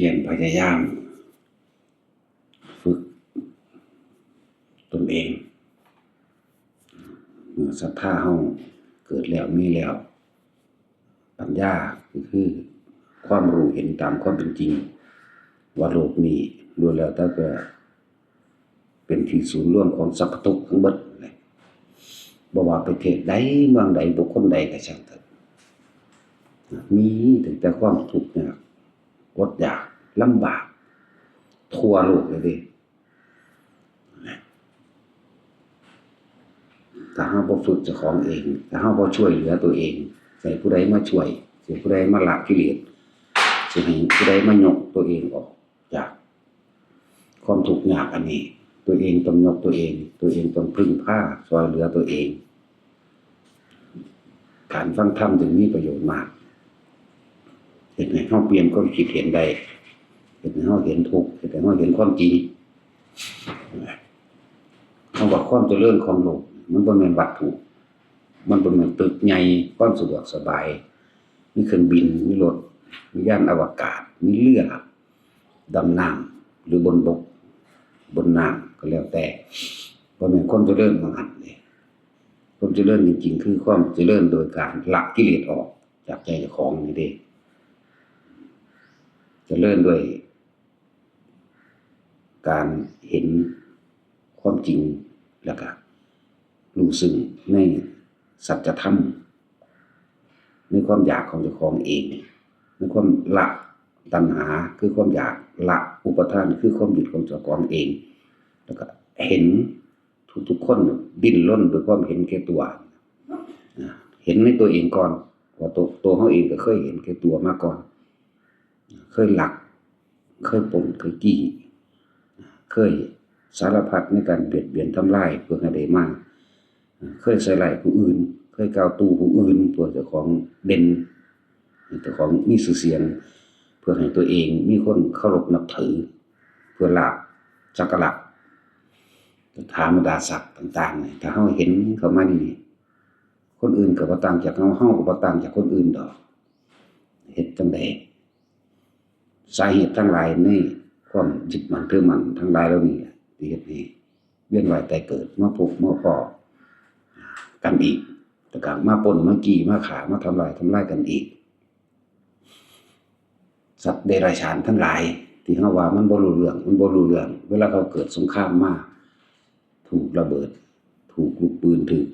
พียรพยายาม ฝึกตนเองเมื่อศรัทธาเฮาเกิดแล้วมีแล้ว ปัญญาคือ ความรู้เห็นตามความเป็นจริง ว่าโลกนี้ล้วนแล้วแต่ก็เป็นที่ศูนย์รวมของสรรพทุกข์ทั้งหมดเลยบ่ว่าปเทศใดเมืองใดบุคคลใดก็ช่างเถอะมีถึงแต่ความทุกข์ยากอดอยาก ลำบาก ทั่วโลกเลยดิถ้าเฮาบ่ฝึกเจ้าของเองถ้าเฮาบ่ช่วยเหลือตัวเอง ใส่ผู้ใดมาช่วยสิผู้ใดมาละกิเลสสิให้ผู้ใดมายกตัวเองออกจากความทุกข์ยากอันนี้ ตัวเองต้องยกตัวเอง ตัวเองต้องพึ่งพาช่วยเหลือตัวเอง การฟังธรรมจึงมีประโยชน์มากเห็นให้เฮาเปลี่ยนความคิดเห็นได้ เห็นให้เฮาเห็นทุกเห็นให้เฮาเห็นความจริงคำว่าความเจริญของโลกมันบ่แม่นวัตถุ มันบ่แม่นตึกใหญ่ความสะดวกสบาย มีเครื่องบิน มีรถ มียานอวกาศ มีเรือดำน้ำหรือบนบก บนน้ำก็แล้วแต่บ่แม่นความเจริญบางอันเลยความเจริญจริงๆ คือความเจริญโดยการละกิเลสออกจากใจของนี่เด้เจริญด้วย การเห็นความจริงแล้วก็รู้ซึ้งในสัจธรรมในความอยากของเจ้าของเองในความละตัณหาคือความอยากละอุปทานคือความหยึดของเจ้าของเอง แล้วก็เห็นทุกๆคนดิ้นรนด้วยความเห็นแก่ตัว เห็นในตัวเองก่อนว่าตัวตัวเขาเองก็เคยเห็นแก่ตัวมาก่อน เคยหลัก เคยปนเคยกี้ เคยสารพัดในการเบียดเบียนทำลายเพื่อให้ได้มากเคยใส่ไหลผู้อื่น เคยกาวตูผู้อื่นเพื่อเจ้าของเด่นให้เจ้าของมีชื่อเสียง เพื่อให้ตัวเองมีคนเคารพนับถือ เพื่อหลาบจักรหลักถามดาศักดิ์ต่างๆเนี่ยถ้าเฮาเห็นเขามานี่คนอื่นก็บ่ต่างจากเฮาเฮาก็บ่ต่างจากคนอื่นดอกเฮ็ดจังไดสาเหตุทั้งหลายใน ความยึดมั่นถือมันทั้งหลายเหล่านี้ที่เฮ็ดให้เวียนว่ายตายเกิดมาพบมาพอกันอีกแต่ก็มาปล้นมากี้มาขามาทำลายทำลายกันอีก สัตว์เดรัจฉานทั้งหลาย ที่เขาว่ามันบรูเรื่อง มันบรูเรื่อง เวลาเขาเกิดสงครามมาถูกระเบิด ถูกลูกปืนถูก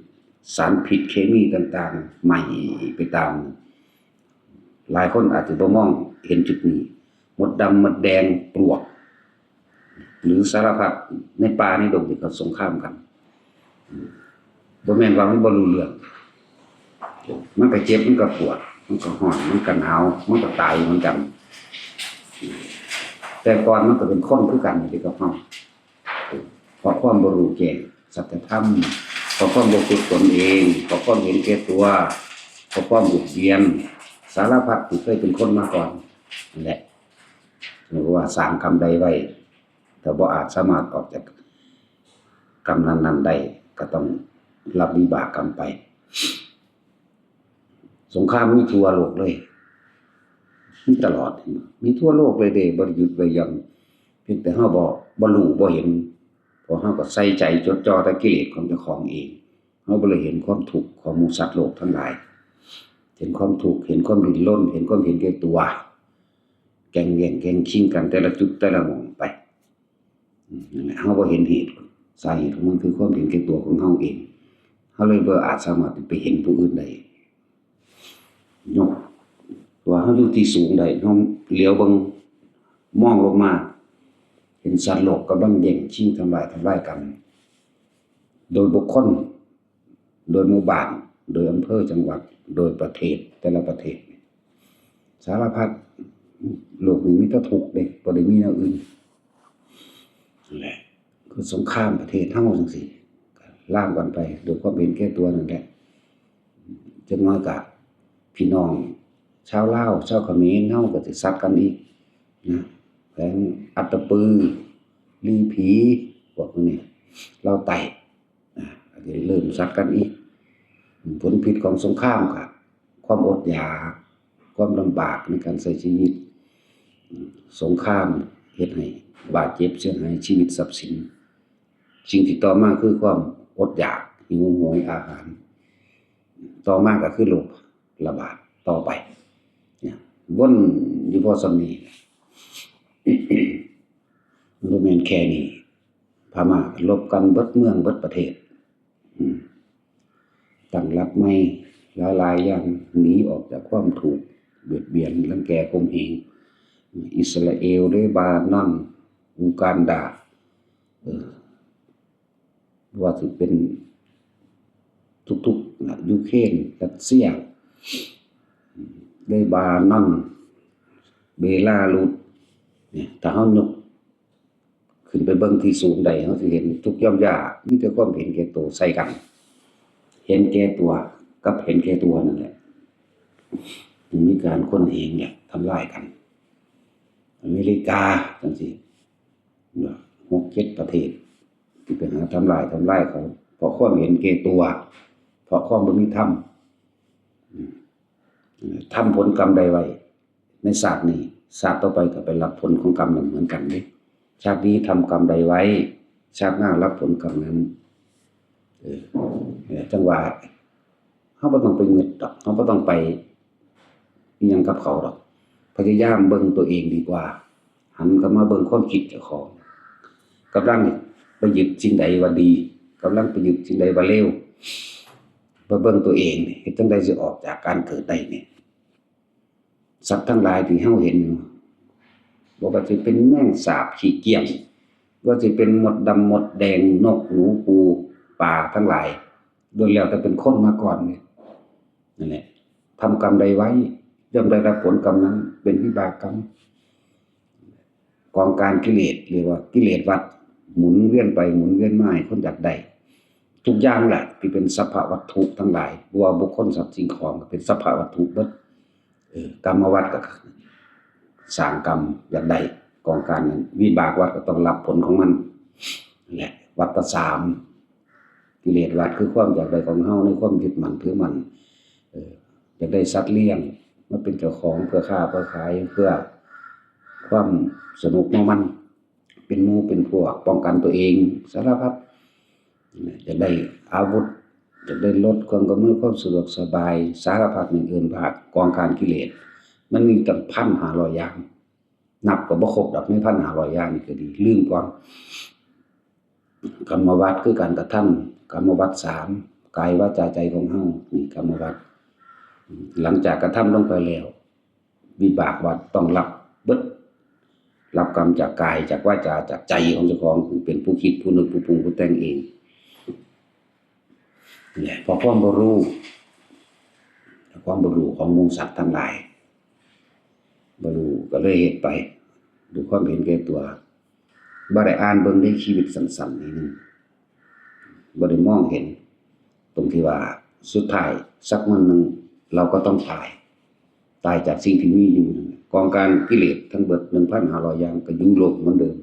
สารพิษเคมีต่าง ๆ ใหม่ไปตาม หลายคนอาจจะบ่มองเห็นจุดนี้ มดดำหมดแดงปลวก หรือสารพัดในป่าในดงที่เขาสงครามกันบ่แม่นว่ามันบ่รู้เรื่องมันก็เจ็บมันก็ปวด มันก็ร้อนมันก็หนาวมันก็ตายเหมือนกัน แต่ก่อนมันก็เป็นคนคือกันที่กับเฮาเพราะความบ่รู้แจ้งสัจธรรมเพราะความบ่ฝึกตนเองเพราะความเห็นแก่ตัวเพราะความบุกเบียน สารพัดที่เคยเป็นคนมาก่อนนั่นแหละ หรือว่าสร้างกรรมใดไว้แต่บ่อาจสามารถออกจากกรรมนั้นๆได้ก็ต้องรับวิบากกรรมไป สงครามมีทั่วโลกเลยมีตลอด มีทั่วโลกเลยเด้บ่ได้หยุดบ่หย่อนเพียงแต่เฮาบ่บ่รู้บ่เห็นพราะเฮาก็ใส่ใจจดจ่อแต่กิเลสของเจ้าของเองเฮาบ่เลยเห็นความทุกของมูสัตว์โลกทั้งหลาย เห็นความทุกเห็นความดิ้นรนเห็นความเห็นแก่ตัว แก่งแย่งแก่งชิงกันแต่ละจุดแต่ละม่องไปนั่นแหละเฮาบ่เห็นเหตุสาเหตุของมันคือความเห็นแก่ตัวของเฮาเองเฮาเลยเบ่อาจสามารถไปเห็นผู้อื่นได้ยกว่าเขาอยู่ที่สูงได้เขาเหลียวบิ่งมองลงมา เห็นสัตว์โลกกำลังแย่งชิงทำลายทำลายกัน โดยบุคคล โดยหมู่บ้าน โดยอำเภอจังหวัด โดยประเทศแต่ละประเทศ สารพัด โลกนี้มีแต่ทุกข์เด้บ่ได้มีแนวอื่นนั่นแหละคือสงครามประเทศเฮาจังซี่ก็ล่ามกันไปโดยความเห็นแก่ตัวนั่นแหละจังน้อยก็พี่น้องชาวลาวชาวเขมรเฮาก็สิซัดกันอีกนะแผงอัตตปือลีผีพวกนี้เราไต่นะก็สิเริ่มซัดกันอีก ผลผิดของสงครามก็ความอดอยาก ความลำบากในการใช้ชีวิต สงครามเฮ็ดให้บาดเจ็บเสียหายชีวิตทรัพย์สินสิ่งที่ต่อมาคือความอดอยากหิวโหยอาหาร ต่อมาก็คือโรคระบาดต่อไปเนี่ยวนอยู่พอสำนีบ่แม่นแค่นี้พม่าลบกันเบิดเมืองเบิดประเทศตั้งรับไม่หลายอย่างหนีออกจากความถูกเบียดเบียนรังแกข่มเหง อิสราเอลเลบานอนอูกันดาว่าสิเป็นทุกๆนะยูเครนรัสเซียเลบานอนเบลารุสเนี่ยถ้าเฮายกขึ้นไปเบิ่งที่สูงใดเฮาสิเห็นทุกย่อมย่ามีแต่ความเห็นแก่ตัวใส่กัน เห็นแก่ตัวกับเห็นแก่ตัวนั่นแหละมีการค้นเองเนี่ยทำลายกัน อเมริกาจังซี่หกเจ็ดประเทศที่ไปหาทำลายทำลายเขาเพราะความเห็นแก่ตัว เพราะความบ่มีธรรมทำผลกรรมใดไว้ ในศาสตร์นี้ศาสตร์ต่อไปก็ไปรับผลของกรรมนั้นเหมือนกันเด้ชาตินี้ทำกรรมใดไว้ ชาติหน้ารับผลกรรมนั้นเออจังว่าเฮาบ่ต้องไปเงึดดอกเฮาบ่ต้องไปยังกับเขาดอก พยายามเบิ่งตัวเองดีกว่า หันกลับมาเบิ่งความคิดเจ้าของกำลังไปหยึดสิ่งใดว่าดีกำลังไปหยึดสิ่งใดว่าเลวมาเบิ่งตัวเองเฮ็ดจังไดสิออกจากการเกิดได้นี่ยสัตว์ทั้งหลายที่เฮาเห็นอยู่บ่ว่าสิเป็นแมงสาบขี้เกียจว่าสิเป็นหมดดำมดแดงนกหนูปูปลาทั้งหลายโดยแล้วแต่เป็นคนมาก่อนเนี่นั่นแหละทำกรรมใดไว้ ย่อมได้รับผลกรรมนั้น เป็นวิบากกรรมกองการกิเลสหรือว่ากิเลสวัดหมุนเวียนไปหมุนเวียนมาคนอยากได้ทุกอย่างแหละที่เป็นสัพพะวัตถุทั้งหลายบ่ว่าบุคคลสัตว์สิ่งของเป็นสัพพะวัตถุเบิดกรรมวัดก็สร้างกรรมอยากได้กองการนั้นวิบากวัดก็ต้องรับผลของมันแหละวัตสามกิเลสวัดคือความอยากได้ของเฮาในความยึดมั่นถือมันเอออยากได้สัตว์เลี้ยง มาเป็นเจ้าของเพื่อค้าเพื่อขายเพื่อความสนุกของมัน เป็นมูเป็นพวกป้องกันตัวเองสารพัดจะได้อาวุธ จะได้ลดความกำมือความสะดวกสบาย สารพัดอย่างอื่นภาคกองการกิเลส มันมีตั้งพันหาร้อยอย่าง นับก็บ่ครบดอกในพันหาร้อยอย่างนี่ก็ดีลืมก่อนกรรมวัดคือการกระทำกรรมวัดสามกายวาจาใจของเฮานี่กรรมวัด หลังจากกระทำลงไปแล้ว วิบากวัดต้องรับเบิดรับกรรมจากกายจากวาจาจากใจของเจ้าของเป็นผู้คิดผู้นึกผู้ปรุงผู้แต่งเองเนี่แหละเพราะความบรู้ความบรู้ของมูสัตว์ทั้งหลายบรู้ก็เลยเหตุไปดูความเห็นแก่ตัวบ่ได้อ่านเบิ่งในชีวิตสั้นๆนี่นึงบ่ได้มองเห็น ตรงที่ว่าสุดท้ายสักวันหนึ่ง เราก็ต้องตาย ตายจากสิ่งที่มีอยู่ กองการกิเลสทั้งเบิด1,500อย่างก็ยู่โลกเหมือนเดิม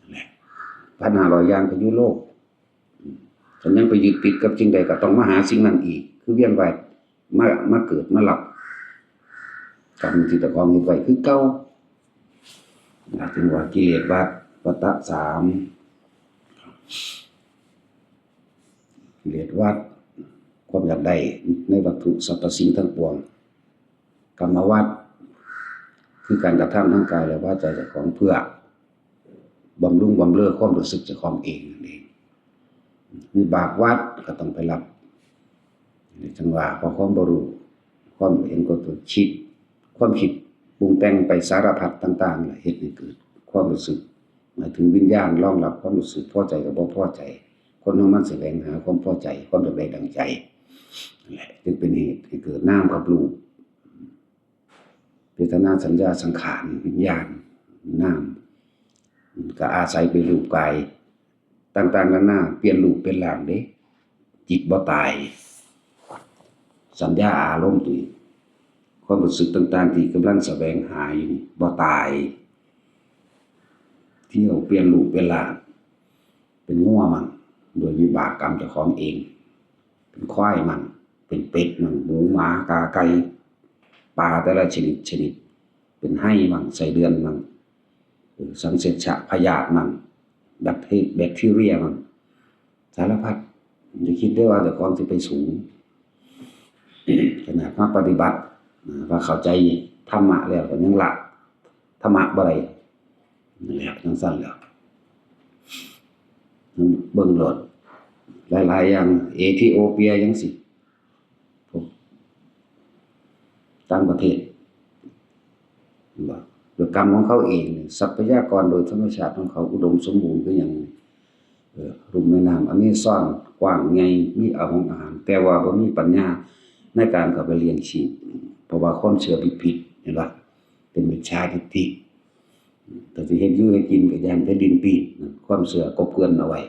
นั่นหละ1,500อย่างก็ยู่โลกฉันยังไปยึดติดกับสิ่งใดก็ต้องมาหาสิ่งนั้นอีก คือเวียนว่ายมามาเกิดมาหลับกรรมที่ตะกองเฮ็ดไว้คือเก่าหมายถึงว่ากิเลสวัฏวัฏฏะสามกิเลสวัฏ ความอยากได้ในวัตถุสรรพสิ่งทั้งปวงกรรมวัฏคือการกระทำทั้งกายและวาจาเจ้าของเพื่อบำรุงบำเรอความรู้สึกจ้าของเองนั่นเองมีบากวัดก็ต้องไปรับในจังหวะพราะความบรูความเห็นก็ตัวคิด ความคิดปรุงแต่งไปสารพัดต่างๆเหตุให้เกิดความรู้สึกหมายถึงวิญญาณรองรับความรู้สึกพอใจกับบ่พอใจ คนของมันแสวงหาความพอใจความอยากได้ดังใจ แหละจึงเป็นเหตุให้เกิดนามกับรูปเวทนาสัญญาสังขารวิญญาณนามก็อาศัยเป็นรูปกายต่างๆนานาเปลี่ยนรูปเป็นร่างเด้จิตบ่ตาย สัญญาอารมณ์ตัวความรู้สึกต่างๆ ที่กำลังแสวงหาอยู่บ่ตาย เที่ยวเปลี่ยนรูปเป็นร่างเป็นงัวมันโดยวิบากกรรมเจ้าของเอง เป็นควายมัน เป็นเป็ดมันหมูหมากาไก่ปลาแต่ละชนิดชนิด เป็นให้มั่งใส่เดือนมั่งเออสังเสชะพยาธิมั่งแบคทีแบคทีเรียมั่งสารพัดจะคิดได้ว่าแต่ก่อนสิไปสูงขนาดมาปฏิบัติอ่าว่าเข้าใจธรรมะแล้วก็ยังละธรรมะบ่ได้นั่นแหละจังซั่นแล้วเบิ่งโลดหลายๆอย่างเอธิโอเปียจังซี่พวก ต่างประเทศว่าโดยกรรมของเขาเองทรัพยากรโดยธรรมชาติของเขาอุดมสมบูรณ์คือหยังรุมแม่น้ำอเมซอนกว้างใหญ่มีอาหารอาหาร แต่ว่าบ่มีปัญญาในการเข้าไปเลี้ยงชีพเพราะว่าความเชื่อผิดๆเห็นปะเป็นมิจฉาทิฏฐิแต่สิเฮ็ดอยู่ให้กินก็ย่านแผ่นดินปีนความเชื่อกบเกลื่อนเอาไว้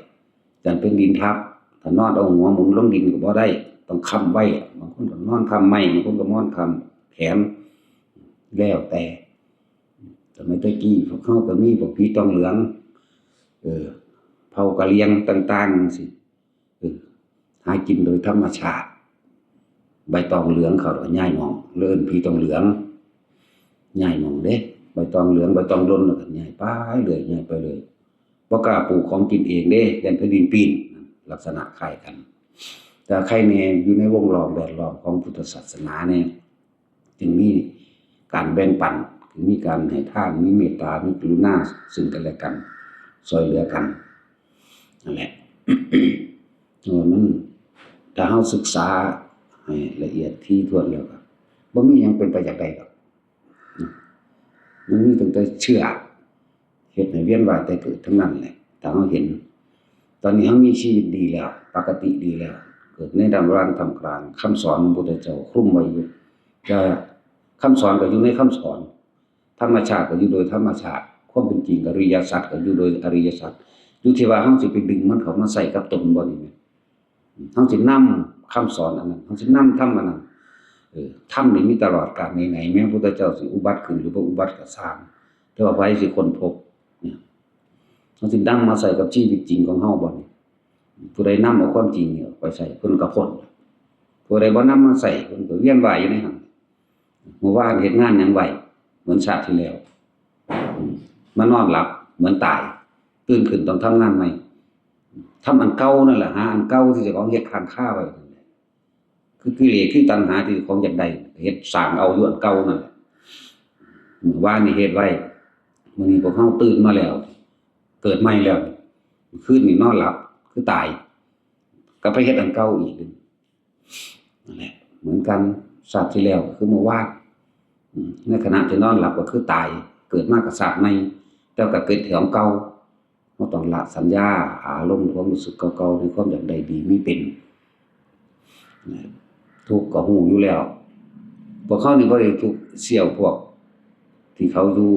ยานแผ่นดินทับถ้านอนเอาหัวหมุนลงดินก็บ่ได้ ต้องคำไว้บางคนก็นอนคำไม้บางคนก็นอนคำ แขนแล้วแต่สมัยตะกี้พวกเขาก็มีพวกผีตองเหลือง เออเผากะเลียงต่างๆจังซี่เออหากินโดยธรรมชาติ ใบตองเหลืองเขาว่าย่ายหมอง เลิ่อนผีตองเหลืองย่ายหมองเด้ใบตองเหลืองใบตองล้นแล้วก็ย่ายไปเลยย่ายไปเลยบ่กล้าปลูกของกินเองเด้ยันแผ่นดินปีนลักษณะคล้ายกัน แต่ใครแน่อยู่ในวงล้อมแวดล้อมของพุทธศาสนาเนี่ย จึงมีการแบ่งปันจึงมีการให้ทานมีเมตตา มีกรุณาซึ่งกันและกันช่วยเหลือกันนั่นแหละเออมันถ้าเฮาศึกษาให้ละเอียดที่ถ้วนแล้วก็บ่มียังเป็นไปจากใดดอกมันมีตั้งแต่เชื่อเฮ็ดให้เวียนว่ายแต่เกิดทั้งนั้นแหละถ้าเฮาเห็น ตอนนี้เฮามีชีวิตดีแล้ว ปกติดีแล้ว เกิดในดำรันทำกลางคำสอนของพระพุทธเจ้าคลุมไว้อยู่ จะคำสอนก็อยู่ในคำสอน ธรรมชาติก็อยู่โดยธรรมชาติความเป็นจริงอริยสัจก็อยู่โดยอริยสัจอยู่ที่ว่าเฮาสิไปดึงมันเขามาใส่กับตนบ่นี่แหมเฮาสินำคำสอนอันนั้นเฮาสินำธรรมอันนั้นเออธรรมนี่มีตลอดกาลไหนๆแม้พระพุทธเจ้าสิอุบัติขึ้นหรือบ่อุบัติก็สร้างแต่ว่าไผสิค้นพบเนี่ยเฮาสินำมาใส่กับชีวิตจริงของเฮาบ่นี่ผู้ใดนำเอาความจริงเนี่ยไปใส่เพิ่นก็พ้นผู้ใดบ่นำมาใส่เพิ่นก็เวียนว่ายอยู่ในหัน เมื่อวานเฮ็ดงานยังไหวเหมือนชาติที่แล้วมานอนหลับเหมือนตาย ตื่นขึ้นต้องทำงานใหม่ทำอันเก่านั่นแหละหาอันเก่าที่จ้าของเฮ็ดค้างค่าไว้นั่นแหละคือกิเลสคือตัณหาที่เจ้าของอยากได้เฮ็ดสร้างเอาอยู่อันเก่านั่นแหละเมื่อวานนี่เฮ็ดไว้มื้อนี้พวกเฮาตื่นมาแล้ว เกิดใหม่แล้วคืนนี้นอนหลับ คือตาย ก็ไปเฮ็ดอันเก่าอีกนึงนั่นแหละเหมือนกันชาติที่แล้วคือเมื่า ในขณะที่นอนหลับก็คือตาย เกิดมากกับชาติใหม่แต่ก็เกิดแถวเก่าเราต้องละสัญญาอารมณ์ความรู้สึกเก่าๆในความอย่ากได้ดีมีเป็นทุกข์ก็หูอยู่แล้วพวกเขานี่บ่ได้ทุกเสี่ยวพวก ที่เขาอยู่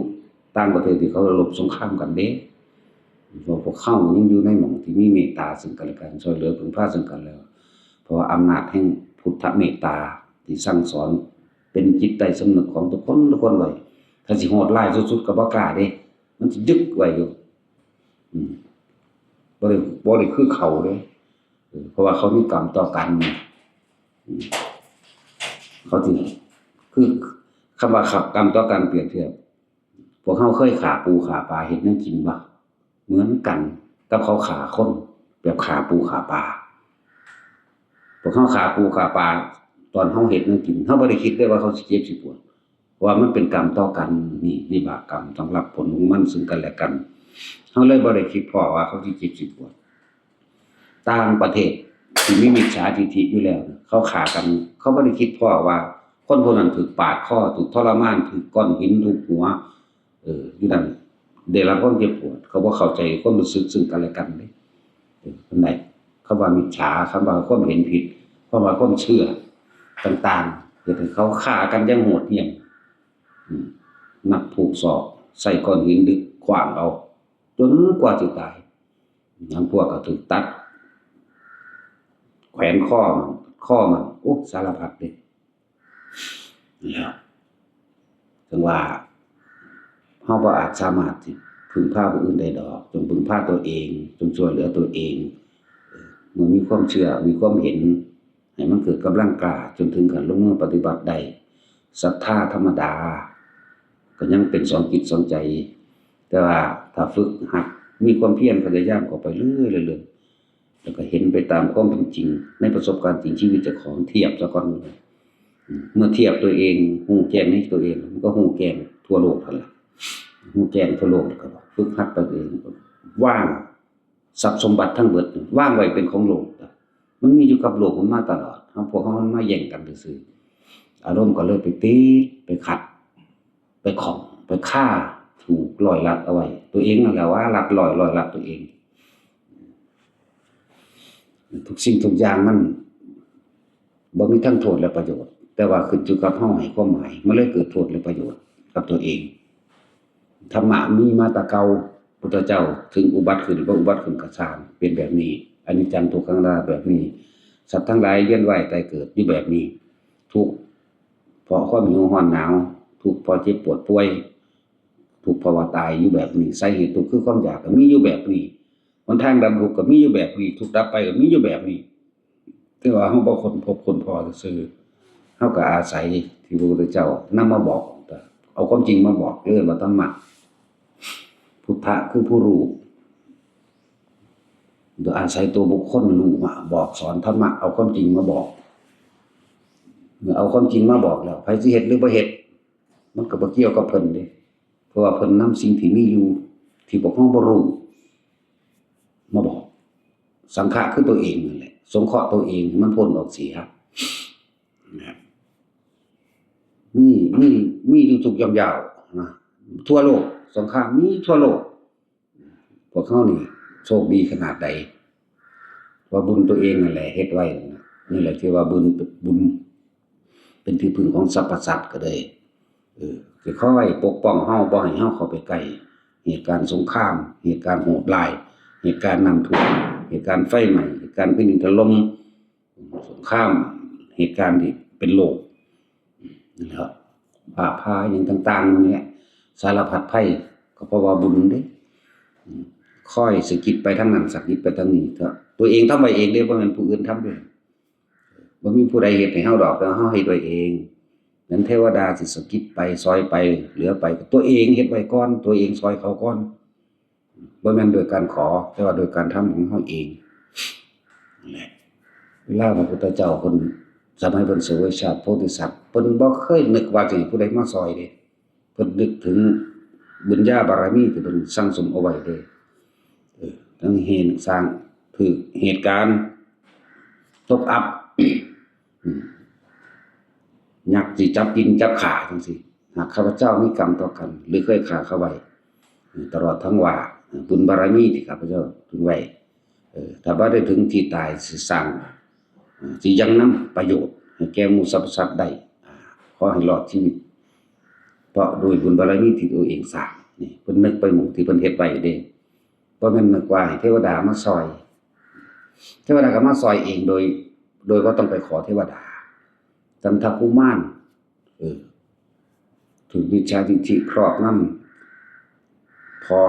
ต่างประเทศที่เขารบสงครามกันเด้พวกพวกเขายังอยู่ในหม่องที่มีเมตตาซึ่งกันและกันช่วยเหลือพึ่งพาซึ่งกันแล้วเพราะอำนาจแห่งพุทธเมตตาที่สั่งสอน เป็นจิตใต้สำนึกของทุกคนทุกคนไว้ถ้าสิโหดร้ายสุดๆก็บ่กล้าเด้ มันสิยึกไว้อยู่บ่ได้บ่ได้คือเขาเด้เพราะว่าเขามีกรรมต่อกันเขาสิคือคำว่าขับกรรมต่อกันเปรียบเทียบพวกเขาเคยขาปูขาปลาเห็นนั่นกินบ่เหมือนกันกับเขาขาคนแบบขาปูขาปลาพวกเขาขาปูขาปลา ตอนเขาเห็นนั่นกินเขาบ่ได้คิดได้ว่าเขาสิเจ็บสิปวดว่ามันเป็นกรรมต่อกันนี่วิบากกรรมต้องรับผลของมันซึ่งกันและกันเขาเลยบ่ได้คิดพอว่าเขาสิเจ็บสิปวดต่างประเทศที่มีมิจฉาทิฏฐิอยู่แล้ว เขาขากัน เขาบ่ได้คิดพอว่า คนพวกนั้นถูกปาดคอถูกทรมานถูกก้อนหินถูกหัว เอออยู่นั่นได้รับความเจ็บปวด เขาบ่เข้าใจความรู้สึกซึ่งกันและกันเด้เออคนไหนเขาว่ามิจฉาคำว่าความเห็นผิดคำว่าความเชื่อ ต่างๆเฮ็ดให้เขาฆ่ากันย่างโหดเหี้ยมนักผูกศอกใส่ก้อนหินดึกขวางเอาจนกว่าจะตายบางพวกก็ถูกตัด แขวนข้อมันข้อมันโอ้สารพัดเลยแล้วถึงว่าเฮาบ่อาจสามารถที่พึ่งพาผู้อื่นได้ดอก จงพึ่งพาตัวเอง จงช่วยเหลือตัวเองเมื่อมีความเชื่อมีความเห็น ให้มันเกิดกำลังกล้าจนถึงขั้นลงมือปฏิบัติได้ศรัทธาธรรมดา ก็ยังเป็นสองจิตสองใจ แต่ว่าถ้าฝึกหัดมีความเพียรพยายามเข้าไปเรื่อยๆเรื่อยแล้วก็เห็นไปตามความเป็นจริง ในประสบการณ์จริงชีวิตเจ้าของเทียบซะก่อนเลยเมื่อเทียบตัวเองหูแจ้งในตัวเอง มันก็หูแจ้งทั่วโลกนั่นละหูแจ้งทั่วโลกแล้วก็ฝึกหัดไปเองว่างทรัพย์สมบัติทั้งเบิดว่างไว้เป็นของโลก มันมีอยู่กับโลกมันมาตลอดเฮาพวกเขามันมาแย่งกันซื่ออารมณ์ก็เลยไปตีไปขัด ไปของไปฆ่าถูกลอยลัดเอาไว้ ตัวเองนั่นแหละว่าลัดลอยลอยลัดตัวเอง ทุกสิ่งทุกอย่างมันบ่มีทั้งโทษและประโยชน์ แต่ว่าขึ้นอยู่กับเฮาให้ความหมายมันเลยเกิดโทษและประโยชน์กับตัวเองธรรมะมีมาตะเกาพุทธเจ้าถึงอุบัติขึ้นบ่อุบัติขึ้นก็สร้างเป็นแบบนี้ อันิจจังทุกขังอนัตตาแบบนี้ สัตว์ทั้งหลายเวียนว่ายตายเกิดอยู่แบบนี้ ทุกเพราะความหิวร้อนหนาว ทุกเพราะเจ็บปวดป่วย ทุกเพราะว่าตายอยู่แบบนี้สาเหตุทุกข์คือความอยากก็มีอยู่แบบนี้หนทางดับทุกก็มีอยู่แบบนี้ ทุกดับไปก็มีอยู่แบบนี้แต่ว่าเฮาบ่ค้นพบคนพอซื่อเฮาก็อาศัยที่พระพุทธเจ้านำมาบอกเอาความจริงมาบอกเรื่องว่าธรรมะพุทธะคือผู้รู้ โดยอาศัยตัวบุคคลรู้มาบอกสอนธรรมะเอาความจริงมาบอก เมื่อเอาความจริงมาบอกแล้วไผสิเฮ็ดหรือบ่เฮ็ดมันก็บ่เกี่ยวกับเพิ่นเด้เพราะว่าเพิ่นนำสิ่งที่มีอยู่ ที่พวกเราบ่รู้มาบอก สังขะคือตัวเองนั่นแหละสงเคราะห์ตัวเองให้มันพ้นออกเสียนะครับมีมีมีอยู่ทุกยามยาวนะทั่วโลกสงครามมีทั่วโลกพวกเขานี่ โชคดีขนาดใดว่าบุญตัวเองนั่นแหละเฮ็ดไว้นี่แหละที่ว่าบุญบุญ เป็นที่พึ่งของสรรพสัตว์ก็ได้เออสิคอยปกป้องเฮาบ่ให้เฮาเข้าไปใกล้เหตุการณ์สงคราม เหตุการณ์โหดร้าย เหตุการณ์น้ำท่วมเหตุการณ์ไฟไหม้เหตุการณ์แผ่นดินถล่มสงคราม เหตุการณ์ที่เป็นโลกนั่นแหละผ่าพาอย่างต่างๆนั่นแหละสารพัดภัยก็เพราะว่าบุญเด้ ค่อยสะกิดไปทางนั้นสะกิดไปทางนี้ก็ตัวเองทำไว้เองเด้บ่แม่นผู้อื่นทำด้วยบ่มีผู้ใดเฮ็ดให้เฮาดอกแต่เฮาเฮ็ดไว้เอง นั้นเทวดาสิสกิดไปซอยไป เหลือไป ตัวเองเฮ็ดไว้ก่อน ตัวเองซอยเขาก่อนบ่แม่นโดยการขอ แต่ว่าโดยการทำของเฮาเองนะเวลาพระพุทธเจ้าเพิ่นสมัยเพิ่นเสวยชาติโพธิสัตว์เพิ่นบ่เคยนึกว่าจะผู้ใดมาซอยเด้เพิ่นนึกถึงบุญญาบารมีที่เพิ่นสั่งสมเอาไว้เด้ เออทั้งเหตุสร้างคือเหตุการณ์ตกอับอยักษ์สิจับกินจับขาจังซี่หากข้าพเจ้ามีกรรมต่อกัน หรือเคยฆ่าเขาไว้ตลอดทั้งว่าบุญบารมีที่ข้าพเจ้าถึงไว้ถ้าบ่ได้ถึงที่ตายสิสร้างสิยังนำประโยชน์แก่มูสรรพสัตได้ขอให้รอดชีวิตเพราะโดยบุญบารมีที่ตัวเองสร้างนี่เพิ่นนึกไปหมู่ที่เพิ่นเฮ็ดไว้เด้ บ่แม่นนึกว่าให้เทวดามาซอย เทวดาก็มาซอยเองโดย โดยบ่ต้องไปขอเทวดาจันทกุมารเออถูกวิชาทิฐิครอบงำพอ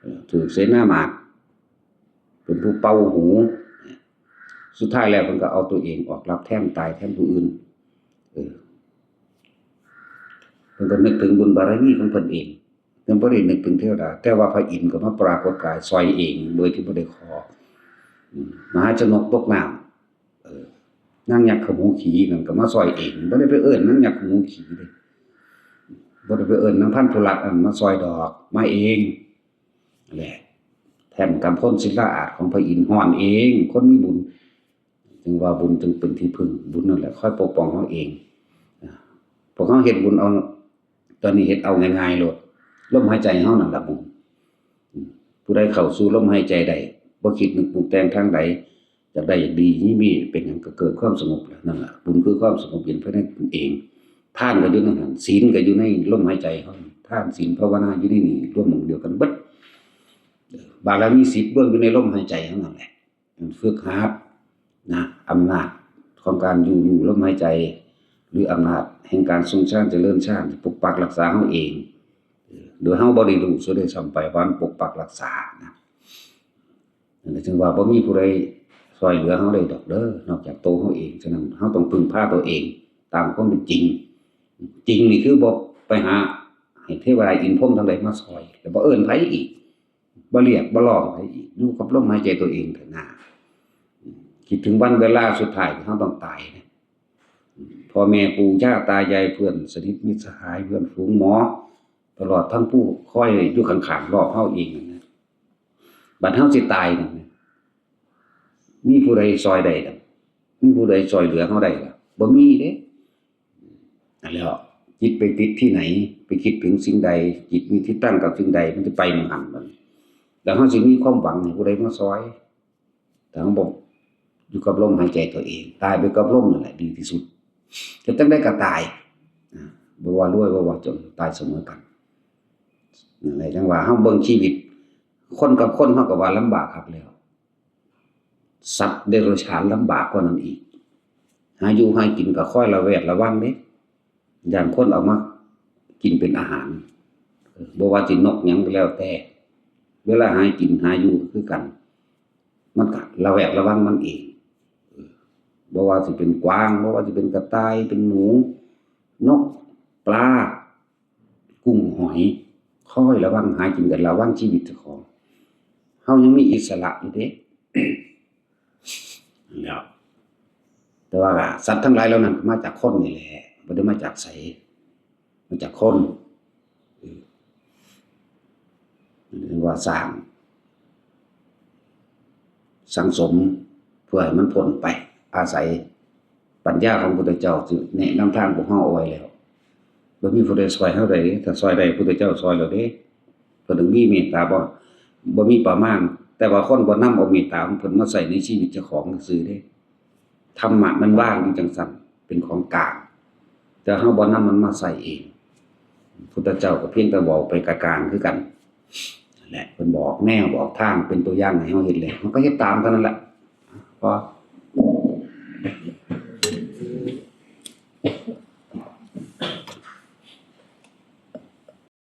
เอถูกเสนามาตเป็นผู้เป่าหู สุดท้ายแล้วเพิ่นก็เอาตัวเองออกรับแท่นตายแทนผู้อื่น เออเพิ่นก็นึกถึงบุญบารมีของเพิ่นเอง เพิ่นบ่ได้นึกถึงเทวดา แต่ว่าพระอินทร์ก็มาปรากฏกายซอยเอง โดยที่บ่ได้ขอมหาชนกตกน้ำเออนางยักขมูขี่นั่นก็มาซอยเองบ่ได้ไปเอิ้นนางยักขมูขี่เด้บ่ได้ไปเอิ้นนางพันธุรัตน์มาซอยดอก มาเองนั่นแหละแทนกำพ้นศิลาอาจของพระอินทร์ฮ้อนเอง คนมีบุญ จึงว่าบุญจึงเป็นที่พึ่ง บุญนั่นแหละ ค่อยปกป้องเฮาเองพวกเฮาเฮ็ดบุญเอา ตอนนี้เฮ็ดเอาง่ายๆโลด ลมหายใจเฮานั่นละบุญอืมผู้ใดเข้าสู่ลมหายใจได้บ่คิดนึกปรุงแต่งทางใดอยากได้อย่ากดีนี่มีเป็นหยังก็เกิดความสงบแล้วนั่นแหละบุญคือความสงบเย็นภายในตนเองท่านก็อยู่ในนั้นศีลก็อยู่ในลมหายใจเฮาท่านศีลภาวนาอยู่ในนี่ร่วมหมู่เดียวกันบิดบารมี10รวมอยู่ในลมหายใจเฮานั่นแหละมันฝึกหัดนะอำนาจของการอยู่อยู่ลมหายใจ หรืออำนาจแห่งการทรงชาติเจริญชาติปกปักรักษาเฮาเอง โดยเฮาบ่ได้รู้ซะด้วยซ้ำไปวันปกปักรักษานะนั่นจึงว่าบ่มีผู้ใดช่วยเหลือเฮาได้ดอกเด้อนอกจากตัวเฮาเองฉะนั้นเฮาต้องพึ่งพาตัวเอง ตามความเป็นจริง จริงนี่คือบ่ไปหาให้เทวดาอินพรมทั้งหลายมาซอยแล้วบ่เอิ้นไผอีกบ่เรียกบ่ร้องไผอีกอยู่กับลมหายใจตัวเองเถอะนะคิดถึงวันเวลาสุดท้ายที่เฮาต้องตายนะพ่อแม่ปู่ย่าตายายเพื่อนสนิทมิตรสหายเพื่อนฝูงหมอ ตลอดทั้งผู้ค่อยอยู่ข้างรอบเฮาเองนะบัดเฮาสิตายนั่นนะมีผู้ใดซอยใดดอกมีผู้ใดซอยเหลือเฮาได้ล่ะบ่มีเด้นั่นแหล้วจิตไปติดที่ไหน ไปคิดถึงสิ่งใด จิตมีที่ตั้งกับสิ่งใด มันจะไปหมันหันมันแล้วเฮาสิมีความหวังผู้ใดมาซอยแต่เฮาบ่อยู่กับลมหายใจตัวเอง ตายไปกับลมนั่นแหละดีที่สุดจะจังได้ก็ตายบ่ว่ารวยบ่ว่าจนตายเสมอกัน นั่นแหละจังว่าเฮาเบิ่งชีวิต คนกับคนเฮาก็ว่าลำบากครับแล้ว สัตว์เดรัจฉานลำบากกว่านั้นอีก หาอยู่หากินก็ค่อยระแวดระวังเด้อย่างคนเอามากินเป็นอาหารเออบ่ว่าสินกหยังก็แล้วแต่ เวลาหากินหาอยู่คือกัน มันก็ระแวดระวังมันเองเออบ่ว่าสิเป็นกวางบ่ว่าสิเป็นกระต่ายเป็นหนู นก ปลา กุ้งหอย คอยระวังหากินกันระวังชีวิตเจ้าของเฮายังมีอิสระอยู่เด้แล้วแต่ว่าสัตว์ทั้งหลายเหล่านั้นมาจากคนนี่แหละบ่ได้มาจากไสมาจากคนเรียกว่าสร้าง สังสมเพื่อให้มันพ้นไป อาศัยปัญญาของพระพุทธเจ้าที่แนะนำทางพวกเฮาเอาไว้แล้ว บ่มีผู้ใดซอยเฮาได้เด้ถ้าซอยได้พุทธเจ้าซอยแล้วเด้เพิ่นถึงมีเมตตาบ่บ่มีประมาณแต่ว่าคนบ่นำเอาเมตตาของเพิ่นมาใส่ในชีวิตเจ้าของซื่อเด้ธรรมะมันว่างอยู่จังซั่นเป็นของกลางแต่เฮาบ่นำมันมาใส่เองพุทธเจ้าก็เพียงแต่บอกไปกลางๆคือกันแหละเพิ่นบอกแนวบอกทางเป็นตัวอย่างให้เฮาเฮ็ดแล้วมันก็เฮ็ดตามเท่านั้นแหละพอ